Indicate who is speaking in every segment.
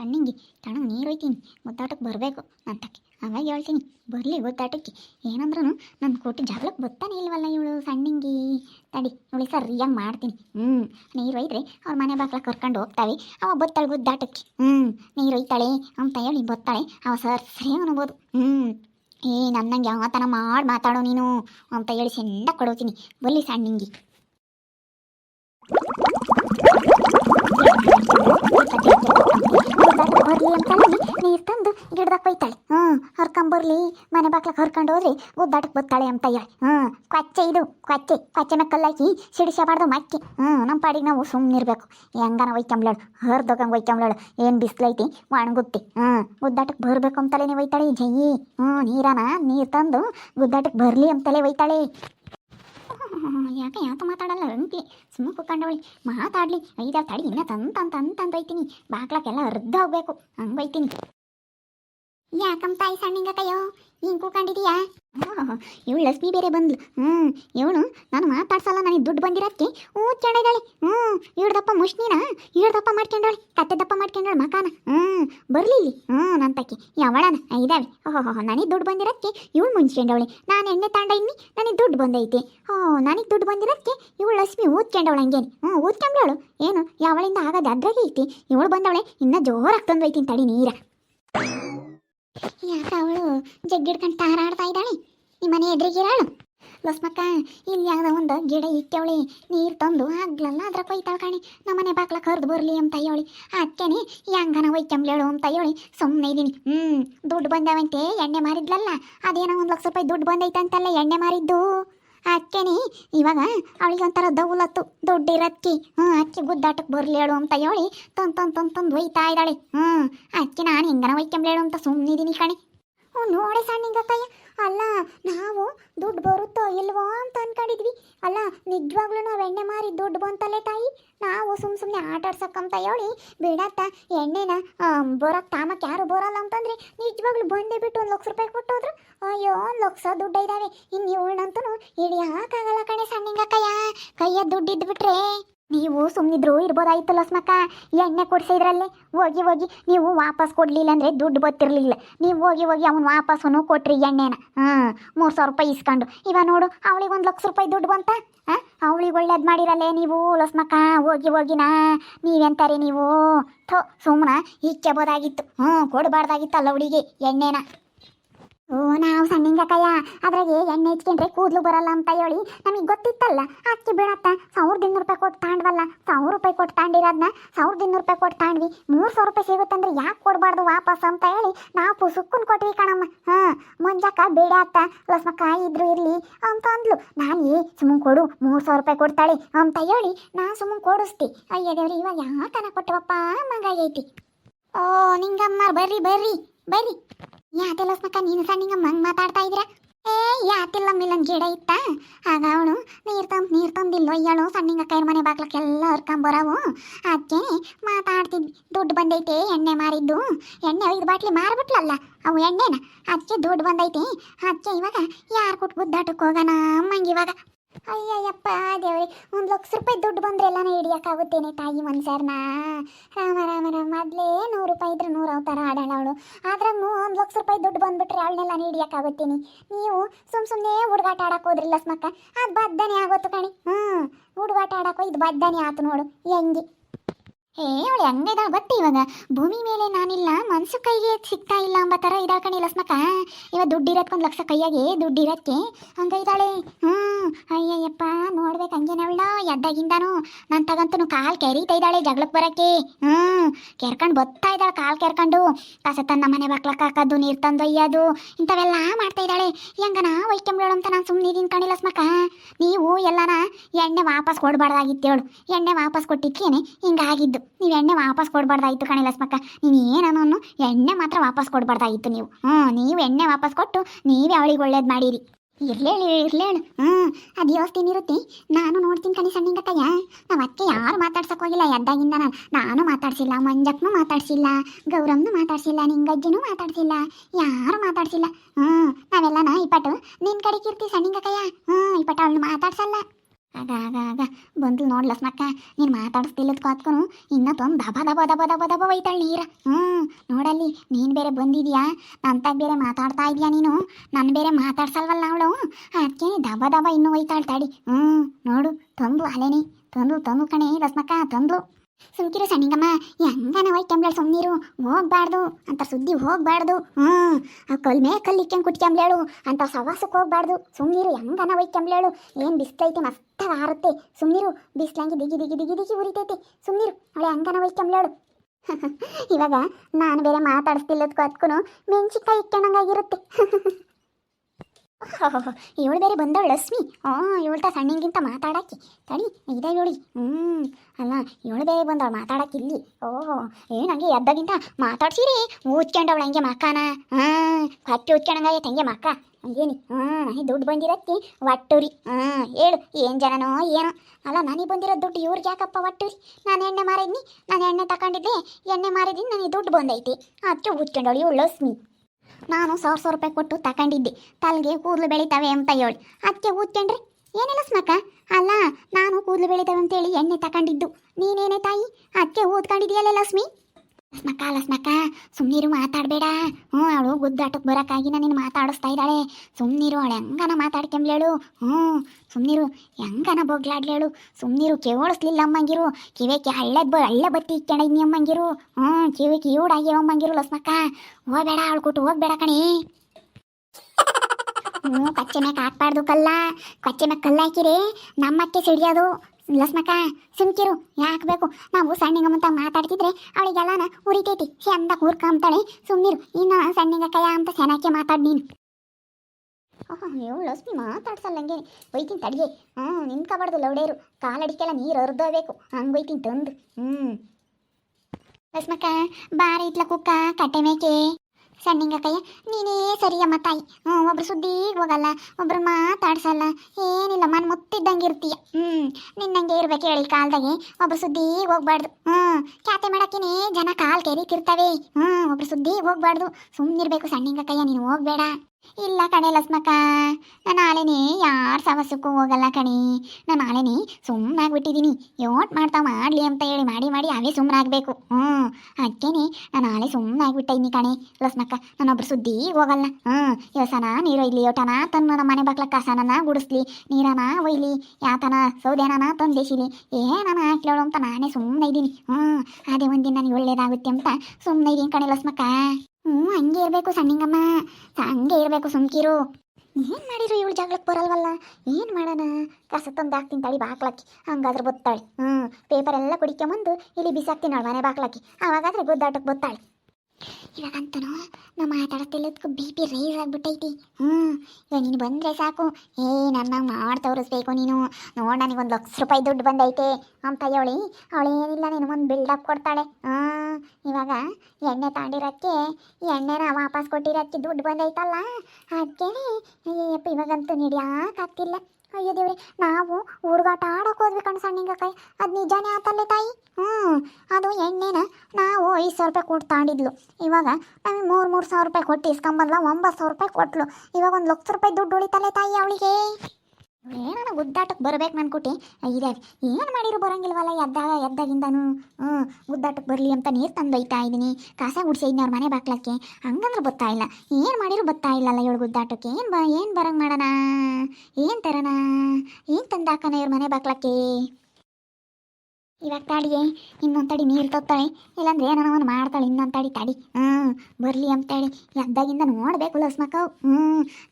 Speaker 1: ಸಣ್ಣಂಗಿ ತಣ್ಣಗೆ ನೀರು ಹೋಯ್ತೀನಿ ಮುದ್ದಾಟಕ್ಕೆ ಬರಬೇಕು ಅಂತಕ್ಕೆ. ಅವಾಗ ಹೇಳ್ತೀನಿ, ಬರಲಿ ಗೊತ್ತಾಟಕ್ಕೆ ಏನಂದ್ರೂ ನನ್ನ ಕೊಟ್ಟು ಜಗಳಕ್ಕೆ ಬರ್ತಾನೆ ಇಲ್ವಲ್ಲ ಇವಳು ಸಣ್ಣಂಗಿ? ತಡಿ ಇವಳು ಸರಿಯಾಗಿ ಮಾಡ್ತೀನಿ. ಹ್ಞೂ ನೀರು ಒಯ್ದ್ರೆ ಅವ್ರ ಮನೆ ಬಾಗ್ಲ ಕರ್ಕೊಂಡು ಹೋಗ್ತಾವೆ, ಅವ ಬತ್ತಾಳೆ ಗುದ್ದಾಟಕ್ಕೆ ಹ್ಞೂ ನೀರು ಒಯ್ತಾಳೆ, ಅಂತ ಹೇಳಿ ಬತ್ತಾಳೆ ಅವ ಸರ್, ಸರಿ ಅನ್ಬೋದು. ಹ್ಞೂ ಏ, ನನ್ನಂಗೆ ಯಾವ ಥರ ಮಾಡಿ ಮಾತಾಡೋ ನೀನು? ಅಂತ ಹೇಳಿ ಸೆಂಡ ಕೊಡೋತೀನಿ. ಬಲ್ಲಿ ಸಣ್ಣಂಗಿ. ತಂದು ಗಿಡದಾಗ ಕೊಯ್ತಾಳೆ ಹ್ಞೂ ಹರ್ಕೊಂಬರ್ಲಿ ಮನೆ ಬಾಗ್ಲಕ್ಕೆ ಹರ್ಕೊಂಡು ಹೋದ್ರಿ ಗುದ್ದಾಟಕ್ಕೆ ಬತ್ತಾಳೆ ಅಂತ ಹೇಳಿ ಹ್ಞೂ ಕೊಚ್ಚೆ ಇದು ಕೊಚ್ಚೆ ಕೊಚ್ಚೆ ಮೇಲೆ ಕಲ್ಲಾಕಿ ಸಿಡಿಸಬಾರ್ದು ಮಕ್ಕಿ ಹ್ಞೂ ನಮ್ಮ ಪಾಡಿಗೆ ನಾವು ಸುಮ್ಮನಿರ್ಬೇಕು ಹೆಂಗನ ಒಯ್ಕೊಂಬ್ಲಾಳು ಹರ್ದೋಗಂಗೆ ಒಯ್ಕೊಂಬ್ಲಾಳು ಏನು ಬಿಸಿಲೈತಿ ಒಣಗುತ್ತೆ ಹ್ಞೂ ಗುದ್ದಾಟಕ್ಕೆ ಬರಬೇಕು ಅಂತಲೇ ನೀವು ಒಯ್ತಾಳೆ ಜಯ್ಯಿ ಹ್ಞೂ ನೀರನ ನೀರು ತಂದು ಗುದ್ದಾಟಕ್ಕೆ ಬರಲಿ ಅಂತಲೇ ಒಯ್ತಾಳೆ ಹ್ಮ್, ಯಾಕೆ ಯಾಕೆ ಸುಮ್ಮನೆ ಕುತ್ಕೊಂಡವಳಿ. ಮಾತಾಡ್ಲಿ, ಐದಾರು ತಡಿ ಇನ್ನ ತಂತ ಅಂತ ಅಂತ ಅಂತ ಒಯ್ತೀನಿ ಬಾಕ್ಲಕ್ಕೆಲ್ಲ ಅರ್ಧ ಹೋಗ್ಬೇಕು ಹಂಗೆ ಒಯ್ತೀನಿ ಯಾಕಮ್ಮ ತಾಯಿ ಸಣ್ಣಿಂಗ ಕಯ್ಯೋ ಹಿಂಗೆ ಕೂಕೊಂಡಿದೀಯಾ ಇವಳು ಲಕ್ಷ್ಮಿ ಬೇರೆ ಬಂದ್ಲು. ಹ್ಞೂ ಇವಳು ನಾನು ಮಾತಾಡ್ಸಲ್ಲ ನನಗೆ ದುಡ್ಡು ಬಂದಿರೋದಕ್ಕೆ ಹ್ಞೂ ಚೆಂಡಿದ್ದಾಳೆ ಹ್ಞೂ ಇಡ್ದಪ್ಪ ಮುಷ್ಣಿನ ಇಡ್ದಪ್ಪ ಮಾಡ್ಕೊಂಡವಳೆ ಕತ್ತೆ ದಪ್ಪ ಮಾಡ್ಕೊಂಡವಳೆ ಮಕಾನ. ಹ್ಞೂ ಬರ್ಲಿ ಇಲ್ಲಿ. ಹ್ಞೂ ನನ್ನ ತಕ್ಕಿ ಯಾವಳನ ಇದ್ದಾವೆ ಓಹೋ ನನಗೆ ದುಡ್ಡು ಬಂದಿರೋದಕ್ಕೆ ಇವಳು ಮುಂಚ್ಕೊಂಡವಳೆ. ನಾನು ಎಣ್ಣೆ ತಾಂಡ ಇನ್ನಿ, ನನಗೆ ದುಡ್ಡು ಬಂದೈತೆ. ಓ, ನನಗೆ ದುಡ್ಡು ಬಂದಿರೋದಕ್ಕೆ ಇವಳು ಲಕ್ಷ್ಮಿ ಊದ್ಕೊಂಡವಳು ಹಂಗೇನೆ. ಹ್ಞೂ ಊದ್ಕೊಂಡವಳು ಏನು, ಯಾವಳಿಂದ ಆಗದೆ ಅದ್ರಾಗೆ ಐತಿ. ಇವಳು ಬಂದವಳೆ, ಇನ್ನೂ ಜೋರಾಗಿ ತಂದು ಒಯ್ತೀನಿ ತಡಿ ನೀರ. ಯಾಕೆ ಅವಳು ಜಗ್ಗಿಡ್ಕೊಂಡು ತಾರಾಡ್ತಾ ಇದ್ದಾಳೆ? ನಿಮ್ಮ ಮನೆ ಎದುರಿಗಿರಾಳು ಲಸ್ಮಕ್ಕ, ಇಲ್ಲಿ ಯಾವುದೋ ಒಂದು ಗಿಡ ಇಟ್ಟವಳಿ. ನೀರು ತಂದು ಆಗ್ಲಲ್ಲ ಅದ್ರ ಕೊಯ್ತಾಳ ಕಾಣಿ. ನಮ್ಮನೆ ಬಾಕ್ಲ ಕರ್ದು ಬರಲಿ ಅಂತ ಹೇಳಿ. ಅಕ್ಕೇನಿ ಹೆಂಗನ ಒಯ್ಕಂಬ್ಲೇಳು ಅಂತ ಹೇಳಿ ಸುಮ್ಮನೆ ಇದ್ದೀನಿ ಹ್ಞೂ ದುಡ್ಡು ಬಂದವಂತೆ, ಎಣ್ಣೆ ಮಾರಿದ್ಲಲ್ಲ. ಅದೇನೋ ಒಂದು ಲಕ್ಷ ರೂಪಾಯಿ ದುಡ್ಡು ಬಂದೈತಂತಲ್ಲ, ಎಣ್ಣೆ ಮಾರಿದ್ದು. ಅಕ್ಕೇನೆ, ಇವಾಗ ಅವಳಿಗೆ ಒಂಥರ ದೌಲತ್ತು ದುಡ್ಡು ಇರತ್ಕಿ ಹ್ಞೂ ಅಕ್ಕಿ ಗುದ್ದಾಟಕ್ಕೆ ಬರಲಿ ಹೇಳು ಅಂತ ಹೇಳಿ ತಂದು ತಂದು ತಂದು ತಂದು ಒಯ್ತಾ ಇದ್ದಾಳೆ. ಹ್ಞೂ ಅಕ್ಕಿ ನಾನು ಹೆಂಗನ ಒಯ್ಕೊಂಬ್ಲೇಳು ಅಂತ ಸುಮ್ಮನಿದ್ದೀನಿ ಕಣೆ. ಹ್ಞೂ ನೋಡಿ ಸಣ್ಣಿಂಗಕ್ಕಯ್ಯ. ಅಲ್ಲ, ನಾವು ದುಡ್ಡು ಬರುತ್ತೋ ಇಲ್ವೋ ಅಂತ ಅನ್ಕೊಂಡಿದ್ವಿ. ಅಲ್ಲ, ನಿಜವಾಗ್ಲೂ ನಾವು ಎಣ್ಣೆ ಮಾರಿ ದುಡ್ಡು ಬಂತಲ್ಲೇ ತಾಯಿ? ನಾವು ಸುಮ್ ಸುಮ್ಮನೆ ಆಟ ಆಡ್ಸಕ್ಕಂತ ಹೇಳಿ ಬಿಡತ್ತ ಎಣ್ಣೆನ ಬರೋಕ್ ತಾಮಕ್ಕೆ ಯಾರು ಬರೋಲ್ಲ ಅಂತಂದ್ರೆ ನಿಜವಾಗ್ಲೂ ಬಂದೇ ಬಿಟ್ಟು ಒಂದು ಲಕ್ಷ ರೂಪಾಯಿ ಕೊಟ್ಟೋದ್ರು. ಅಯ್ಯೋ, ಒಂದು ಲಕ್ಷ ದುಡ್ಡು ಇದ್ದಾವೆ ಇನ್ನು ಇವಳಂತೂ ಹಿಡಿಯೋಕ್ಕಾಗಲ್ಲ ಕಣೆ ಸಣ್ಣಿಂಗಕ್ಕಯ್ಯ. ಕೈಯ ದುಡ್ಡು ಇದ್ಬಿಟ್ರೆ ನೀವು ಸುಮ್ಮನಿದ್ರು ಇರ್ಬೋದಾಯ್ತು ಲಸ್ಮಕ್ಕ ಎಣ್ಣೆ ಕೊಡ್ಸಿದ್ರಲ್ಲಿ ಹೋಗಿ ಹೋಗಿ. ನೀವು ವಾಪಸ್ ಕೊಡಲಿಲ್ಲ ಅಂದರೆ ದುಡ್ಡು ಬತ್ತಿರಲಿಲ್ಲ ನೀವು ಹೋಗಿ ಹೋಗಿ ಅವ್ನು ವಾಪಸ್ಸು ಕೊಟ್ರಿ ಎಣ್ಣೆನ. ಹಾಂ, ಮೂರು ಸಾವಿರ ರೂಪಾಯಿ ಇಸ್ಕೊಂಡು ಇವ ನೋಡು, ಅವಳಿಗೆ ಒಂದು ಲಕ್ಷ ರೂಪಾಯಿ ದುಡ್ಡು ಬಂತ? ಹಾಂ, ಅವಳಿಗೆ ಒಳ್ಳೇದು ಮಾಡಿರಲ್ಲೇ ನೀವು ಲಸ್ಮಕ್ಕ ಹೋಗಿ, ಹೋಗಿನಾ? ನೀವೆಂತಾರೆ ನೀವು? ಥೋ ಸುಮ್ಮನ ಇಕ್ಕೆಬೋದಾಗಿತ್ತು ಹ್ಞೂ ಕೊಡಬಾರ್ದಾಗಿತ್ತಲ್ಲ ಅವಳಿಗೆ ಎಣ್ಣೆನ. ಓ, ನಾವು ಸಣ್ಣಿಂಗಕ್ಕಯ್ಯ, ಅದ್ರಾಗೆ ಎಣ್ಣೆ ಹಚ್ಕೊಂಡ್ರೆ ಕೂದಲು ಬರಲ್ಲ ಅಂತ ಹೇಳಿ ನಮಗೆ ಗೊತ್ತಿತ್ತಲ್ಲ. ಅಕ್ಕಿ ಬೀಳತ್ತ ಸಾವಿರದ ಇನ್ನೂರು ರೂಪಾಯಿ ಕೊಟ್ಟು ತಾಂಡ್ವಲ್ಲ. ಸಾವಿರ ರೂಪಾಯಿ ಕೊಟ್ಟು ತಾಂಡಿರೋದನ್ನ ಸಾವಿರದ ಇನ್ನೂರು ರೂಪಾಯಿ ಕೊಟ್ಟು ತಾಂಡ್ವಿ. ಮೂರು ಸಾವಿರ ರೂಪಾಯಿ ಸಿಗುತ್ತಂದ್ರೆ ಯಾಕೆ ಕೊಡಬಾರ್ದು ವಾಪಸ್ ಅಂತ ಹೇಳಿ ನಾವು ಪುಸುಕ್ಕನ್ ಕೊಟ್ವಿ ಕಣಮ್ಮ. ಹಾಂ ಮುಂಜಾಕ ಬೇಡ ಅತ್ತ. ಲಸ್ಮಕ್ಕ ಇದ್ರು ಇರಲಿ ಅಂತ ಅಂದ್ಲು. ನಾನು ಏ ಸುಮ್ಮನೆ ಕೊಡು, ಮೂರು ಸಾವಿರ ರೂಪಾಯಿ ಕೊಡ್ತಾಳೆ ಅಂತ ಹೇಳಿ ನಾನು ಸುಮ್ಮನೆ ಕೊಡಿಸ್ತಿ ಅಯ್ಯ ದೇವ್ರಿ, ಇವಾಗ ಯಾಕನ ಕೊಟ್ಟವಪ್ಪ ಐತಿ ಓ ನಿಂಗಮ್ಮ ಬರ್ರಿ ಬರ್ರಿ ಬರ್ರಿ. ಯಾತಿಲ್ಲ ಸ್ಮಕ್ಕ ನೀನು ಸಣ್ಣ ನಿಂಗೆ ಮಂಗ್ ಮಾತಾಡ್ತಾ ಇದ್ರ ಏ ಯಾತಿಲ್ಲ ಮಿಲ್ಲನ್ ಗಿಡ ಇತ್ತ? ಆಗ ಅವಳು, ನೀರು ತಂದು, ನೀರ್ ತಂದಿಲ್ಲ ಅಯ್ಯಳು ಸಣ್ಣಿಂಗ ಕೈ ಮನೆ ಬಾಗ್ಲಕ್ಕೆಲ್ಲ ಹರ್ಕೊಂಬರವು ಅದಕ್ಕೆ ಮಾತಾಡ್ತಿದ್ವಿ. ದುಡ್ಡು ಬಂದೈತೆ, ಎಣ್ಣೆ ಮಾರಿದ್ದು. ಎಣ್ಣೆ ಐದು ಬಾಟ್ಲಿ ಮಾರ್ಬಿಟ್ಲಲ್ಲ, ಅವು ಎಣ್ಣೆನ? ಅದಕ್ಕೆ ದುಡ್ಡು ಬಂದೈತೆ. ಅದಕ್ಕೆ ಇವಾಗ ಯಾರು ಕೊಟ್ಟು ಗುದ್ದಾಟಕ್ಕೆ ಹೋಗೋಣ? ಅಮ್ಮಂಗೆ ಇವಾಗ ಅಯ್ಯಯ್ಯಪ್ಪ ದೇವ್ರಿ, ಒಂದು ಲಕ್ಷ ರೂಪಾಯಿ ದುಡ್ಡು ಬಂದ್ರೆ ಎಲ್ಲಾನು ಹಿಡಿಯೋಕ್ಕಾಗುತ್ತೇನೆ ತಾಯಿ ಮನ್ಸರ್ನ. ರಾಮ ರಾಮ ರಾಮ, ಮೊದಲೇ ನೂರು ರೂಪಾಯಿ ಇದ್ರೆ ನೂರು ಅವತಾರ ಆಡೋಣ ಅವಳು. ಆದ್ರೆ ಒಂದು ಲಕ್ಷ ರೂಪಾಯಿ ದುಡ್ಡು ಬಂದ್ಬಿಟ್ರೆ ಅವಳನ್ನೆಲ್ಲ ಹಿಡಿಯೋಕ್ಕಾಗುತ್ತೀನಿ. ನೀವು ಸುಮ್ ಸುಮ್ಮನೆ ಹುಡುಗಾಟ ಆಡಕ್ಕೆ ಹೋದ್ರಿಲ್ಲ ಸ್ಮಕ್ಕ? ಅದು ಬದ್ದನೆ ಆಗೋತು ಕಣಿ. ಹ್ಞೂ ಹುಡುಗಾಟ ಆಡಕ್ಕೆ ಇದು ಬದ್ದನೆ ಆತು ನೋಡು, ಹೆಂಗೆ? ಏ ಅವಳು ಹೆಂಗಿದ ಗೊತ್ತಿ ಇವಾಗ. ಭೂಮಿ ಮೇಲೆ ನಾನಿಲ್ಲ, ಮನ್ಸು ಕೈಗೆ ಸಿಗ್ತಾ ಇಲ್ಲ ಅಂಬ ತರ ಇದಾಳ ಕಣಿ ಲಸ್ಮಕ್ಕ ಇವ ದುಡ್ಡು ಇರೋದಕ್ಕೆ ಒಂದು ಲಕ್ಷ ಕೈಯಾಗೆ ದುಡ್ಡು ಇರೋದಕ್ಕೆ ಹಂಗೈದಾಳೆ ಹ್ಞೂ ಅಯ್ಯಯ್ಯಪ್ಪ, ನೋಡ್ಬೇಕು ಹಂಗೇನೆ ಅವಳು. ಎದ್ದಾಗಿಂದಾನು ನಾನು ತಗಂತನು ಕಾಲು ಕೆರೀತಾ ಇದ್ದಾಳೆ ಜಗಳಕ್ಕೆ ಬರಕ್ಕೆ. ಹ್ಞೂ ಕೆರ್ಕೊಂಡು ಬತ್ತಾ ಇದ್ದಾಳೆ ಕಾಲು ಕೆರ್ಕೊಂಡು. ಕಸ ತನ್ನ ಮನೆ ಬಾಕ್ಲಕ್ಕೆ ಹಾಕೋದು ನೀರು ತಂದು ಒಯ್ಯೋದು, ಇಂಥವೆಲ್ಲ ಮಾಡ್ತಾ ಇದ್ದಾಳೆ ಹೆಂಗನ ಒಯ್ಕೊಂಬಿಡೋಳು ಅಂತ ನಾನು ಸುಮ್ಮನೆ ಇದೀನಿ ಕಣಿ ಲಸ್ಮಕ್ಕ ನೀವು ಎಲ್ಲನ ಎಣ್ಣೆ ವಾಪಸ್ ಕೊಡಬಾರ್ದಾಗಿತ್ತೇಳು ಎಣ್ಣೆ ವಾಪಸ್ ಕೊಟ್ಟಿದ್ಕೇನೆ ಹಿಂಗಾಗಿದ್ದು. ನೀವು ಎಣ್ಣೆ ವಾಪಸ್ ಕೊಡಬಾರ್ದಾಯಿತು ಕಣಿಲ್ಲ ಲಸ್ಮಕ್ಕ. ನೀನು ಏನನ್ನು ಎಣ್ಣೆ ಮಾತ್ರ ವಾಪಸ್ ಕೊಡಬಾರ್ದಾಯಿತು ನೀವು. ಹ್ಞೂ ನೀವು ಎಣ್ಣೆ ವಾಪಸ್ ಕೊಟ್ಟು ನೀವೇ ಅವಳಿಗೆ ಒಳ್ಳೇದು ಮಾಡಿರಿ. ಇರ್ಲೇಳು ಇರ್ಲೇಳು ಹ್ಞೂ ಅದು ಯೋಸ್ತೀನಿ ಇರುತ್ತೆ ನಾನು ನೋಡ್ತೀನಿ ಕಣಿ ಸಣ್ಣಿಂಗಕ್ಕಯ್ಯ. ನಾವು ಅತ್ತೆ ಯಾರು ಮಾತಾಡ್ಸಕ್ಕೆ ಹೋಗಿಲ್ಲ, ಎದ್ದಾಗಿಂದ ನಾನು. ನಾನು ಮಾತಾಡ್ಸಿಲ್ಲ ಮಂಜಕ್ಕನೂ ಮಾತಾಡ್ಸಿಲ್ಲ, ಗೌರಮ್ನು ಮಾತಾಡ್ಸಿಲ್ಲ, ನಿಂಗಜ್ಜಿನೂ ಮಾತಾಡ್ಸಿಲ್ಲ, ಯಾರು ಮಾತಾಡ್ಸಿಲ್ಲ. ಹ್ಞೂ ನಾವೆಲ್ಲನ ಇಪ್ಪಟ್ಟು ನಿನ್ನ ಕಡೆ ಕಿರ್ತಿ ಸಣ್ಣಿಂಗಕ್ಕಯ್ಯ. ಹ್ಞೂ ಇಪ್ಪಟ್ಟು ಅವಳನ್ನ ಮಾತಾಡ್ಸಲ್ಲ. ಆಗ ಆಗ ಆಗ ಬಂದು ನೋಡ್ ಲಸ್ಮಕ್ಕ ನೀನು ಮಾತಾಡಿಸ್ತಿಲ್ಲದ ಕಾತ್ಕೊನು ಇನ್ನ ತೊಂದು ದಬ ದಬ ದಬ ದಬ ದಬ ಒಯ್ತಾಳೆ ನೀರ. ಹ್ಞೂ ನೋಡಲ್ಲಿ, ನೀನು ಬೇರೆ ಬಂದಿದ್ಯಾ? ನಂತಾಗ ಬೇರೆ ಮಾತಾಡ್ತಾ ಇದೀಯಾ ನೀನು? ನನ್ನ ಬೇರೆ ಮಾತಾಡ್ಸಲ್ವಲ್ಲ ಅವಳು? ಅದಕ್ಕೆ ದಬ ದಬ ಇನ್ನೂ ಒಯ್ತಾಳ್ತಾಡಿ ಹ್ಞೂ ನೋಡು ತಂದು ಅಲೆನಿ. ತಂದು ತಂದು ಕಣೆ ಲಸ್ಮಕ್ಕ ತಂದು ಸುಮ್ಕಿರು ಅಂಗನ ಹೆಂಗನ ಒಯ್ಕೊಂಬ್ಳೇಳು ಸುಮ್ಮನಿರು ಹೋಗ್ಬಾರ್ದು, ಅಂತ ಸುದ್ದಿ ಹೋಗ್ಬಾರ್ದು ಹ್ಞೂ ಆ ಕಲ್ಮೇ ಕಲ್ಲಿ ಇಕ್ಕೊಂಡ್ ಕುಟ್ಕೊಂಬ್ಳೇಳು ಅಂತ ಸವಾಸಕ್ಕೆ ಹೋಗ್ಬಾರ್ದು ಸುಮ್ಮನಿರು ಹೆಂಗನ ಒಯ್ಕೊಂಬ್ಳೇಳು ಏನು ಬಿಸ್ತೈತೆ ಮಸ್ತಾಗ ಆರುತ್ತೆ ಸುಮ್ಮನಿರು ಬಿಸ್ಲಂಗೆ ದಿಗಿ ದಿಗಿ ದಿಗಿ ದಿಗಿ ಉರಿತೈತೆ ಸುಮ್ಮನಿರು ಅವಳೆ ಹೆಂಗನ ಕೆಂಬ್ಳೇಳು ಇವಾಗ ನಾನು ಬೇರೆ ಮಾತಾಡಿಸ್ತಿಲ್ಲದ್ಕೂ ಅದಕ್ಕೂ ಮೆಣಸಿನ್ಕಾಯಿ ಇಕ್ಕೊಂಡಂಗಾಗಿರುತ್ತೆ ಇವಳು ಬೇರೆ ಬಂದವಳು, ಲಕ್ಷ್ಮಿ. ಹ್ಞೂ ಇವಳ್ತ ಸಣ್ಣಿಗಿಂತ ಮಾತಾಡಕ್ಕೆ. ತಡಿ, ಇದೆ ಇವಳಿ. ಹ್ಞೂ ಅಲ್ಲ, ಇವಳು ಬೇರೆ ಬಂದವಳು, ಮಾತಾಡಕ್ಕೆ ಇಲ್ಲಿ. ಓಹೋ ಏನು ಹಂಗೆ ಎದ್ದಾಗಿಂತ ಮಾತಾಡ್ಸಿರಿ. ಊದ್ಕೊಂಡವಳು ಹಂಗೆ ಮಕ್ಕನ. ಹಾಂ ಹೊಟ್ಟೆ ಊದ್ಕೊಂಡಂಗಾಗೈತೆ ಹಂಗೆ ಮಕ್ಕ. ಹಂಗೇನಿ. ಹಾಂ, ನನಗೆ ದುಡ್ಡು ಬಂದಿರತ್ತಿ, ಒಟ್ಟುರಿ. ಹಾಂ, ಹೇಳು, ಏನು ಜನನೋ, ಏನೋ. ಅಲ್ಲ, ನನಗೆ ಬಂದಿರೋ ದುಡ್ಡು ಇವ್ರಿಗೆ ಯಾಕಪ್ಪ ಒಟ್ಟುರಿ? ನಾನು ಎಣ್ಣೆ ಮಾರಿದ್ನಿ, ನಾನು ಎಣ್ಣೆ ತಗೊಂಡಿದ್ದೆ ಎಣ್ಣೆ ಮಾರಿದ್ದೀನಿ ನನಗೆ ದುಡ್ಡು ಬಂದೈತಿ. ಅದಕ್ಕೆ ಊದ್ಕೊಂಡವಳು, ಇವಳು ಲಕ್ಷ್ಮಿ. ನಾನು ಸಾವಿರ ಸಾವಿರ ರೂಪಾಯಿ ಕೊಟ್ಟು ತಗೊಂಡಿದ್ದೆ. ತಲೆಗೆ ಕೂದಲು ಬೆಳಿತಾವೆ ಅಂತ ಹೇಳಿ. ಅದಕ್ಕೆ ಊದ್ಕೊಂಡ್ರೆ? ಏನಿಲ್ಲ ಸ್ಮಕ ಅಲ್ಲ, ನಾನು ಕೂದಲು ಬೆಳಿತಾವೆ ಅಂತೇಳಿ ಎಣ್ಣೆ ತಗೊಂಡಿದ್ದು. ನೀನೇನೇ ತಾಯಿ? ಅದಕ್ಕೆ ಊದ್ಕೊಂಡಿದ್ಯಲ್ಲ ಲಕ್ಷ್ಮಿ? ಲಸ್ಮಕ್ಕ ಲಸ್ಮಕ್ಕ ಸುಮ್ಮನಿರು ಮಾತಾಡಬೇಡ. ಹ್ಞೂ, ಅವಳು ಗುದ್ದಾಟಕ್ಕೆ ಬರೋಕ್ಕಾಗಿ ನಾನು ಮಾತಾಡಿಸ್ತಾ ಇದ್ದಾಳೆ. ಸುಮ್ಮನಿರು ಅವಳು ಹೆಂಗನ ಮಾತಾಡ್ಕೊಂಬ್ಲೇಳು? ಹ್ಞೂ ಸುಮ್ಮನಿರು ಹೆಂಗನ ಬೊಗ್ಲಾಡ್ಲೇಳು? ಸುಮ್ಮನಿರು ಕೇಳಿಸ್ಲಿಲ್ಲ ಅಮ್ಮಂಗಿರು. ಕಿವಿಗೆ ಹಳ್ಳೆ ಬ, ಹಳ್ಳೆ ಬತ್ತಿ ಇಕ್ಕೊಂಡಿದ್ನಿ ಅಮ್ಮಂಗಿರು. ಹ್ಞೂ ಕಿವಿ ಕಿವುಡಾಗ್ಯವ ಅಮ್ಮಂಗಿರು, ಲಸ್ಮಕ್ಕ. ಹೋಗ್ಬೇಡ, ಅವಳು ಕೊಟ್ಟು ಹೋಗ್ಬೇಡ ಕಣಿ. ಹ್ಞೂ, ಕಚ್ಚೆ ಮ್ಯಾಕ್ ಹಾಕ್ಬಾರ್ದು ಕಲ್ಲ. ಕಚ್ಚೆ ಮ್ಯಾಕ್ ಕಲ್ಲ ಹಾಕಿರಿ. ನಮ್ಮಕ್ಕೆ ಸಿಡಿಯೋದು. ಲಸ್ಮಕ್ಕ ಸುಮ್ಕಿರು ಯಾಕಬೇಕು ನಾವು ಸಣ್ಣಿಗಮ್ಮಂತ ಮಾತಾಡ್ತಿದ್ರೆ ಅವಳಿಗೆಲ್ಲನ ಉರಿತೈತಿ. ಚಂದ ಕೂರ್ಕೊಂತಾಳೆ ಸುಮ್ಮನಿರು ಇನ್ನು ಸಣ್ಣಿಂಗ ಕಯ ಅಂತ ಸೆನಾಕೆ ಮಾತಾಡ್ ನೀನು. ಓಹ್ ಇವಳು ಲಕ್ಷ್ಮಿ ಮಾತಾಡ್ಸಲ್ಲ ಹಂಗೆ. ಒಯ್ತೀನಿ ತಡಿಗೆ. ಹ್ಞೂ ನಿಂತ್ಕೊಬಾರ್ದು ಲೌಡೇರು. ಕಾಲಡಿಕೆಲ್ಲ ನೀರು ಹರಿದೋಗ್ಬೇಕು. ಹಂಗೆ ಒಯ್ತೀನಿ ತಂದು. ಹ್ಞೂ ಲಸ್ಮಕ್ಕ, ಬಾರಿ ಇಟ್ಲ ಕುಕ್ಕ, ಕಟ್ಟೆ ಮೇಕೆ. ಸಣ್ಣಿಂಗ ಕೈಯ, ನೀನೇ ಸರಿಯಮ್ಮ ತಾಯಿ. ಹ್ಞೂ ಒಬ್ರು ಸುದ್ದಿಗೆ ಹೋಗಲ್ಲ, ಒಬ್ರು ಮಾತಾಡ್ಸಲ್ಲ. ಏನಿಲ್ಲ ಮನ್ ಮುತ್ತಿದ್ದಂಗೆ ಇರ್ತೀಯ ಹ್ಞೂ ನಿನ್ನಂಗೆ ಇರ್ಬೇಕು ಹೇಳಿ ಕಾಲ್ದಾಗೆ. ಒಬ್ರು ಸುದ್ದಿಗೆ ಹೋಗ್ಬಾರ್ದು. ಹ್ಞೂ ಖ್ಯಾತೆ ಮಾಡಕ್ಕೇನೆ ಜನ ಕಾಲ್ ಕೆರಿತಿರ್ತವೆ ಹ್ಞೂ ಒಬ್ರು ಸುದ್ದಿ ಹೋಗ್ಬಾರ್ದು. ಸುಮ್ಮನಿರ್ಬೇಕು ಸಣ್ಣಿಂಗ ಕೈಯ ನೀನು ಹೋಗ್ಬೇಡ. ಇಲ್ಲ ಕಣೆ ಲಸ್ಮಕ್ಕ ನಾನು ಆಲೆನೇ ಯಾರ ಸವಸಕ್ಕೂ ಹೋಗಲ್ಲ ಕಣಿ. ನಾನು ಆಲೆನೇ ಸುಮ್ಮನಾಗ್ಬಿಟ್ಟಿದ್ದೀನಿ ಯೋಟ್ ಮಾಡ್ತಾ ಮಾಡಲಿ ಅಂತ ಹೇಳಿ ಮಾಡಿ ಮಾಡಿ ಅವೇ ಸುಮ್ಮನಾಗಬೇಕು ಹ್ಞೂ ಅದಕ್ಕೇನೆ ನಾನು ಆಲೆ ಸುಮ್ಮನಾಗ್ಬಿಟ್ಟಿದ್ದೀನಿ ಕಣೆ ಲಸ್ಮಕ್ಕ ನಾನೊಬ್ರು ಸುದ್ದಿ ಹೋಗಲ್ಲ. ಹ್ಞೂ ಯೋಸನ ನೀರು ಇಲ್ಲಿ ಯೋಟನ ತನ್ನ ನಮ್ಮ ಮನೆ ಬಾಕ್ಲ ಕಸನ ಗುಡಿಸ್ಲಿ. ನೀರನ ಒಯ್ಲಿ, ಯಾತನ ಸೌದೆನ ತಂದೇಶಿಲಿ ಏ ನಾನು ಹಾಕ್ಲೇಳು ಅಂತ ನಾನೇ ಸುಮ್ಮನೆ ಇದ್ದೀನಿ ಹ್ಞೂ ಅದೇ ಒಂದಿನ ನನಗೆ ಒಳ್ಳೇದಾಗುತ್ತೆ ಅಂತ. ಸುಮ್ಮನೆ ಇದೇನು ಕಣೆ ಲಸ್ಮಕ್ಕ. ಹ್ಞೂ ಹಂಗೆ ಇರಬೇಕು ಸಣ್ಣಿಂಗಮ್ಮ. ಹಂಗೆ ಇರಬೇಕು ಸುಮ್ಕಿರು. ಏನು ಮಾಡಿದ್ರು ಇವಳು ಜಗಳಕ್ಕೆ ಬರಲ್ವಲ್ಲ? ಏನು ಮಾಡೋಣ? ಕಸ ತಂದು ಹಾಕ್ತೀನಿ ತಳಿ ಬಾಕ್ಲಕ್ಕಿ. ಹಂಗಾದ್ರೆ ಬತ್ತಾಳೆ. ಹ್ಞೂ ಪೇಪರ್ ಎಲ್ಲ ಕುಡಿಕೊಂಬಂದು ಇಲ್ಲಿ ಬಿಸಾಕ್ತೀನಿ ಅವಳು ಮನೆ ಬಾಕ್ಲಕ್ಕಿ. ಅವಾಗಾದ್ರೆ ಗುದ್ದಾಟಕ್ಕೆ ಬತ್ತಾಳೆ. ಇವಾಗಂತನೂ ನಾವು ಮಾತಾಡ್ತಿಲ್ಲದಕ್ಕೂ ಬಿ ಪಿ ರೈಸ್ ಆಗಿಬಿಟ್ಟೈತಿ. ಹ್ಞೂ ಇವಾಗ ನೀನು ಬಂದರೆ ಸಾಕು. ಏ ನನ್ನ ಮಾಡಿ ತೋರಿಸ್ಬೇಕು ನೀನು. ನೋಡು ನನಗೊಂದು ಲಕ್ಷ ರೂಪಾಯಿ ದುಡ್ಡು ಬಂದೈತೆ. ಅಂತ ಹೇಳಿ ಅವಳು. ಏನಿಲ್ಲ ಒಂದು ಬಿಲ್ಡಪ್ ಕೊಡ್ತಾಳೆ. ಹಾಂ ಇವಾಗ ಎಣ್ಣೆ ತಾಂಡಿರೋಕ್ಕೆ, ಎಣ್ಣೆನ ವಾಪಸ್ ಕೊಟ್ಟಿರೋಕ್ಕೆ ದುಡ್ಡು ಬಂದೈತಲ್ಲ. ಅದಕ್ಕೆ ಇವಾಗಂತೂ ಹಿಡಿಯಾಕಾಗ್ತಿಲ್ಲ ಅಯ್ಯೋ ದೇವ್ರಿ, ನಾವು ಹುಡುಗಾಟ ಆಡಕ್ಕೆ ಹೋದ್ವಿ ಕಣ್ ಸಣ್ಣಿಂಗ ಕೈ ಅದು ನಿಜಾನೇ ಆತಲ್ಲೇ ತಾಯಿ? ಹ್ಞೂ ಅದು ಎಣ್ಣೆನ ನಾವು ಐದು ಸಾವಿರ ರೂಪಾಯಿ ಕೊಟ್ಟು ತಾಂಡಿದ್ಲು. ಇವಾಗ ನಮಗೆ ಮೂರು ಮೂರು ಸಾವಿರ ರೂಪಾಯಿ ಕೊಟ್ಟು ಇಸ್ಕೊಂಬಂದ್ಲ ಒಂಬತ್ತು ಸಾವಿರ ರೂಪಾಯಿ ಕೊಟ್ಲು. ಇವಾಗ ಒಂದು ಲಕ್ಷ ರೂಪಾಯಿ ದುಡ್ಡು ಉಳಿತಲ್ಲೇ ತಾಯಿ ಅವಳಿಗೆ? ಏನೋ ಗುದ್ದಾಟಕ್ಕೆ ಬರ್ಬೇಕು ನನ್ಕೊಟ್ಟಿ ಇದ್ಯಾ ಏನು ಮಾಡಿರು ಬರೋಂಗಿಲ್ವಲ್ಲ ಎದ್ದಾಗ, ಎದ್ದಾಗಿಂದನು? ಹ್ಞೂ ಗುದ್ದಾಟಕ್ಕೆ ಬರಲಿ ಅಂತ ನೀರು ತಂದು ಬೈತಾ ಇದ್ದೀನಿ. ಕಾಸ ಗುಡಿಸಿದ್ನಿ ಅವ್ರ ಮನೆ ಬಾಕ್ಲಕ್ಕೆ ಹಂಗಂದ್ರೆ ಗೊತ್ತಾ ಇಲ್ಲ. ಏನು ಮಾಡಿರು ಬತ್ತಾ ಇಲ್ಲಲ್ಲ ಇವಳು ಗುದ್ದಾಟಕ್ಕೆ ಏನು ಬ, ಏನು ಬರಂಗೆ ಮಾಡೋಣ? ಏನು ತರೋಣ? ಏನು ತಂದಾಕನ ಇವ್ರ ಮನೆ ಬಾಕ್ಲಕ್ಕೆ ಇವಾಗ ತಾಡಿಗೆ ಇನ್ನೊಂದು ತಡಿ ನೀರು ತೊತ್ತಾಳೆ ಇಲ್ಲಾಂದ್ರೆ ಏನೋ ಒಂದು ಮಾಡ್ತಾಳೆ, ಇನ್ನೊಂದು ತಡಿ ತಡಿ. ಹ್ಞೂ ಬರಲಿ ಅಂತೇಳಿ ಎದ್ದಾಗಿಂದ ನೋಡಬೇಕು ಲಸ್ಮಕ್ಕ ಹ್ಞೂ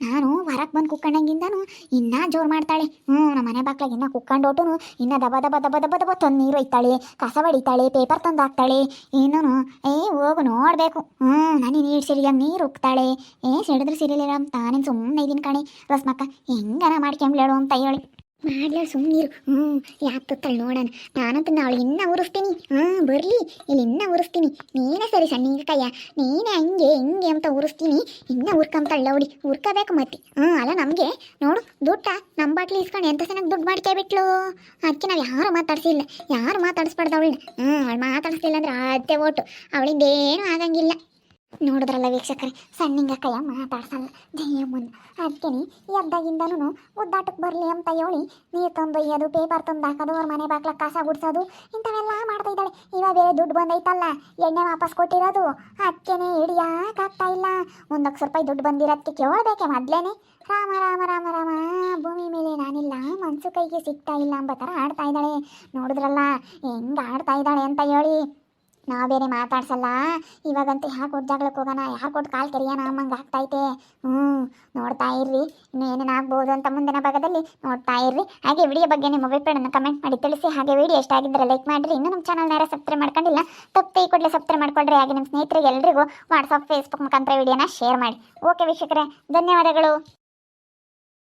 Speaker 1: ನಾನು ಹೊರಕ್ಕೆ ಬಂದು ಕುಕ್ಕಂಡಂಗಿಂದನು ಇನ್ನೂ ಜೋರು ಮಾಡ್ತಾಳೆ. ಹ್ಞೂ ನಮ್ಮ ಮನೆ ಬಾಕ್ಲಾಗ ಇನ್ನೂ ಕುಕ್ಕಂಡೋಟು ಇನ್ನೂ ದಬ ದಬ ದಬ ದಬ ದಬ ತಂದು ನೀರು ಹೋಯ್ತಾಳೆ ಕಸ ಬಡಿತಾಳೆ, ಪೇಪರ್ ತಂದು ಹಾಕ್ತಾಳೆ. ಇನ್ನೂ ಏ, ಹೋಗು ನೋಡಬೇಕು. ಹ್ಞೂ ನನಗೆ ನೀರು ಸಿರಿಯಂಗೆ ನೀರು ಉಕ್ತಾಳೆ. ಏ, ಸಿಡಿದ್ರೆ ಸಿರಿಲಿಲ್ಲ ಅಂತ ನಾನೇನು ಸುಮ್ಮನೆ ಇದೀನಿ ಕಣೆ. ಲಸ್ಮಕ್ಕ ಹೆಂಗನ ಮಾಡ್ಕೊಂಬ್ಲೇಳು ಅಂತ ಹೇಳಿ. ಮಾಡ್ಲ ಸುಮ್ಮನಿರು ಹ್ಞೂ ಯಾಕೆ ನೋಡೋಣ. ನಾನಂತೂ ಅವಳು ಇನ್ನ ಉರಿಸ್ತೀನಿ. ಹ್ಞೂ ಬರಲಿ. ಇಲ್ಲಿ ಇನ್ನ ಉರಿಸ್ತೀನಿ. ನೀನೇ ಸರಿ ಸಣ್ಣ ಕೈಯ. ನೀನೇ ಹಂಗೆ ಹಿಂಗೆ ಅಂತ ಉರಿಸ್ತೀನಿ. ಇನ್ನೂ ಉರ್ಕೊಂತಾಳೆ ಅವಳಿ ಉರ್ಕೋಬೇಕು ಮತ್ತೆ. ಹ್ಞೂ ಅಲ್ಲ ನಮಗೆ. ನೋಡು, ದುಡ್ಡ ನಮ್ಮ ಬಾಟ್ಲಿ ಇಸ್ಕೊಂಡು ಎಂತ ಚೆನ್ನಾಗಿ ದುಡ್ಡು ಮಾಡ್ಕೊಬಿಟ್ಲು ಅದಕ್ಕೆ ನಾವು ಯಾರು ಮಾತಾಡ್ಸಿಲ್ಲ. ಯಾರು ಮಾತಾಡಿಸ್ಬಾರ್ದು ಅವಳನ್ನ. ಹ್ಞೂ ಅವಳು ಮಾತಾಡಿಸ್ಲಿಲ್ಲ ಅಂದ್ರೆ ಅತ್ತೆ ಓಟು. ಅವಳಿಂದ ಏನೂ ಆಗಂಗಿಲ್ಲ. ನೋಡಿದ್ರಲ್ಲ ವೀಕ್ಷಕರೇ, ಸಣ್ಣಿಂಗ ಕೈಯ ಮಾತಾಡ್ಸಲ್ಲ. ಜಯಮ್ಮನ್ ಅದಕ್ಕೆ ಎದ್ದಾಗಿಂದನೂ ಉದ್ದಾಟಕ್ಕೆ ಬರಲಿ ಅಂತ ಹೇಳಿ ನೀರು ತಂದೊಯ್ಯೋದು ಪೇಪರ್ ತಂದು ಹಾಕೋದು ಅವ್ರ ಮನೆ ಬಾಗ್ಲ ಕಸ ಗುಡ್ಸೋದು, ಇಂಥವೆಲ್ಲ ಮಾಡ್ತಾ ಇದ್ದಾಳೆ. ಇವಾಗ ಬೇರೆ ದುಡ್ಡು ಬಂದೈತಲ್ಲ, ಎಣ್ಣೆ ವಾಪಸ್ ಕೊಟ್ಟಿರೋದು ಅದಕ್ಕೇನೆ ಹಿಡಿಯಾಕಾಗ್ತಾ ಇಲ್ಲ. ಒಂದು ಲಕ್ಷ ರೂಪಾಯಿ ದುಡ್ಡು ಬಂದಿರೋದಕ್ಕೆ ಕೇಳಬೇಕೆ ಮೊದ್ಲೇನೆ. ರಾಮ ರಾಮ ರಾಮ ರಾಮ, ಭೂಮಿ ಮೇಲೆ ನಾನಿಲ್ಲ, ಮನ್ಸು ಕೈಗೆ ಸಿಗ್ತಾ ಇಲ್ಲ ಅಂಬ ಥರ ಆಡ್ತಾ ಇದ್ದಾಳೆ. ನೋಡಿದ್ರಲ್ಲ, ಹೆಂಗೆ ಆಡ್ತಾ ಇದ್ದಾಳೆ ಅಂತ ಹೇಳಿ. ನಾವು ಬೇರೆ ಮಾತಾಡ್ಸಲ್ಲ? ಇವಾಗಂತೂ ಯಾಕೆ ಉದ್ದಾಗ್ಲಕ್ಕೆ ಹೋಗೋಣ? ಯಾರು ಕೊಟ್ಟು ಕಾಲು ಕೆರಿಯೋಣ ಅಮ್ಮಂಗೆ ಆಗ್ತೈತೆ ಹ್ಞೂ ನೋಡ್ತಾ ಇರ್ರಿ. ಇನ್ನು ಏನೇನು ಆಗ್ಬೋದು ಅಂತ ಮುಂದಿನ ಭಾಗದಲ್ಲಿ ನೋಡ್ತಾ ಇರ್ರಿ. ಹಾಗೆ ವಿಡಿಯೋ ಬಗ್ಗೆ ನಿಮ್ಮ ಅಭಿಪ್ರಾಯವನ್ನು ಕಮೆಂಟ್ ಮಾಡಿ ತಿಳಿಸಿ. ಹಾಗೆ ವಿಡಿಯೋ ಇಷ್ಟ ಆಗಿದ್ದರೆ ಲೈಕ್ ಮಾಡಿರಿ. ಇನ್ನೂ ನಮ್ಮ ಚಾನಲ್ ಯಾರು ಸಬ್ಸ್ಕ್ರೈಬ್ ಮಾಡ್ಕೊಂಡಿಲ್ಲ, ತಪ್ಪಿ ಈ ಕೂಡಲೇ ಸಬ್ಸ್ಕ್ರೈಬ್ ಮಾಡ್ಕೊಳ್ರಿ. ಹಾಗೆ ನಿಮ್ಮ ಸ್ನೇಹಿತರಿಗೆ ಎಲ್ರಿಗೂ ವಾಟ್ಸಪ್ ಫೇಸ್ಬುಕ್ ಮುಖಾಂತರ ವಿಡಿಯೋನ ಶೇರ್ ಮಾಡಿ. ಓಕೆ ವೀಕ್ಷಕರೇ, ಧನ್ಯವಾದಗಳು.